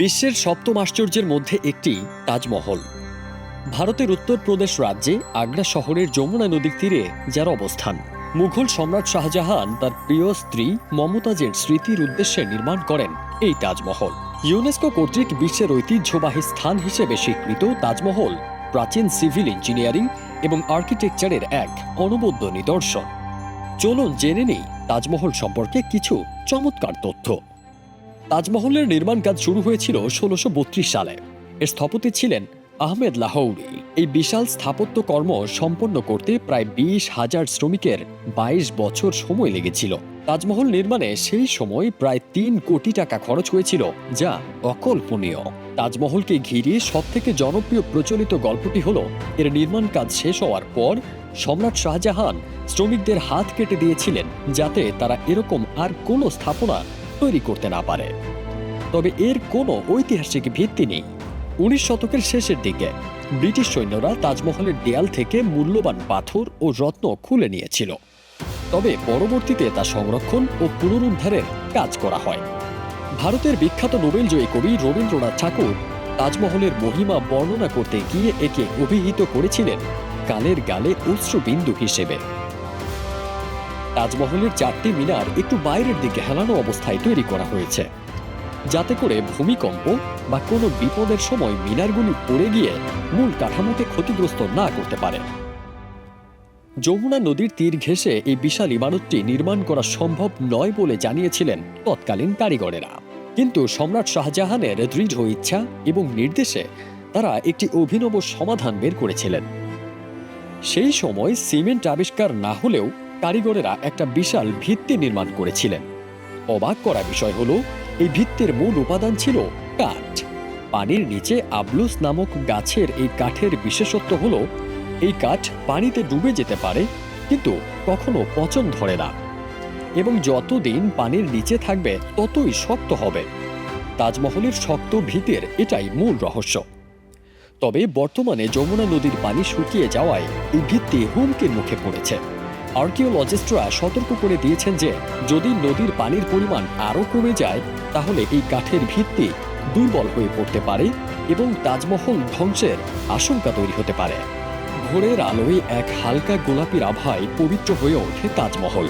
বিশ্বের সপ্তম আশ্চর্যের মধ্যে একটি তাজমহল। ভারতের উত্তরপ্রদেশ রাজ্যে আগ্রা শহরের যমুনা নদীর তীরে যার অবস্থান। মুঘল সম্রাট শাহজাহান তার প্রিয় স্ত্রী মমতাজের স্মৃতির উদ্দেশ্যে নির্মাণ করেন এই তাজমহল। ইউনেস্কো কর্তৃক বিশ্বের ঐতিহ্যবাহী স্থান হিসেবে স্বীকৃত তাজমহল প্রাচীন সিভিল ইঞ্জিনিয়ারিং এবং আর্কিটেকচারের এক অনবদ্য নিদর্শন। চলুন জেনে নেই তাজমহল সম্পর্কে কিছু চমৎকার তথ্য। তাজমহলের নির্মাণ কাজ শুরু হয়েছিল ষোলোশো সালে। এর স্থপতি ছিলেন আহমেদ লাহৌরি। এই বিশাল স্থাপত্য কর্ম সম্পন্ন করতে প্রায় বিশ হাজার শ্রমিকের বাইশ বছর সময় লেগেছিল। তাজমহল নির্মাণে সেই সময় প্রায় তিন কোটি টাকা খরচ হয়েছিল, যা অকল্পনীয়। তাজমহলকে ঘিরে সবথেকে জনপ্রিয় প্রচলিত গল্পটি হল, এর নির্মাণ কাজ শেষ হওয়ার পর সম্রাট শাহজাহান শ্রমিকদের হাত কেটে দিয়েছিলেন, যাতে তারা এরকম আর কোনো স্থাপনা তৈরি করতে না পারে। তবে এর কোনো ঐতিহাসিক ভিত্তি নেই। উনিশ শতকের শেষের দিকে ব্রিটিশ সৈন্যরা তাজমহলের দেয়াল থেকে মূল্যবান পাথর ও রত্ন খুলে নিয়েছিল। তবে পরবর্তীতে তা সংরক্ষণ ও পুনরুদ্ধারের কাজ করা হয়। ভারতের বিখ্যাত নোবেলজয়ী কবি রবীন্দ্রনাথ ঠাকুর তাজমহলের মহিমা বর্ণনা করতে গিয়ে একে অভিহিত করেছিলেন কালের গালে অশ্রুবিন্দু হিসেবে। তাজমহলের চারটি মিনার একটু বাইরের দিকে হেলানো অবস্থায় তৈরি করা হয়েছে। যাতে করে ভূমিকম্প বা কোনো বিপদের সময় মিনারগুলি পড়ে গিয়ে মূল কাঠামোকে ক্ষতিগ্রস্ত না করতে পারে। যমুনা নদীর তীর ঘেঁষে এই বিশাল ইমারতটি নির্মাণ করা সম্ভব নয় বলে জানিয়েছিলেন তৎকালীন কারিগরেরা। কিন্তু সম্রাট শাহজাহানের দৃঢ় ইচ্ছা এবং নির্দেশে তারা একটি অভিনব সমাধান বের করেছিলেন। সেই সময় সিমেন্ট আবিষ্কার না হলেও কারিগরেরা একটা বিশাল ভিত্তি নির্মাণ করেছিলেন। অবাক করা বিষয় হলো, এই ভিত্তির মূল উপাদান ছিল কাঠ। পানির নিচে আবলুস নামক গাছের এই কাঠের বিশেষত্ব হলো, এই কাঠ পানিতে ডুবে যেতে পারে, কিন্তু কখনো পচন ধরে না। এবং যতদিন পানির নিচে থাকবে, ততই শক্ত হবে। তাজমহলের শক্ত ভিতের এটাই মূল রহস্য। তবে বর্তমানে যমুনা নদীর পানি শুকিয়ে যাওয়ায় এই ভিত্তি হুমকির মুখে পড়েছে। আর্কিওলজিস্টরা সতর্ক করে দিয়েছেন যে, যদি নদীর পানির পরিমাণ আরও কমে যায়, তাহলে এই কাঠের ভিত্তি দুর্বল হয়ে পড়তে পারে এবং তাজমহল ধ্বংসের আশঙ্কা তৈরি হতে পারে। ভোরের আলোয় এক হালকা গোলাপির আভায় পবিত্র হয়ে ওঠে তাজমহল।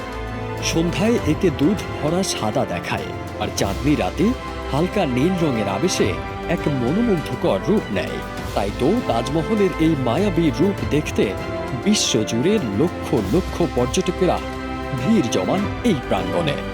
সন্ধ্যায় একে দুধ ভরা সাদা দেখায়, আর চাঁদনি রাতে হালকা নীল রঙের আবেশে এক মনোমুগ্ধকর রূপ নেয়। তাই তো তাজমহলের এই মায়াবী রূপ দেখতে বিশ্বজুড়ে লক্ষ লক্ষ পর্যটকেরা ভিড় জমান এই প্রাঙ্গণে।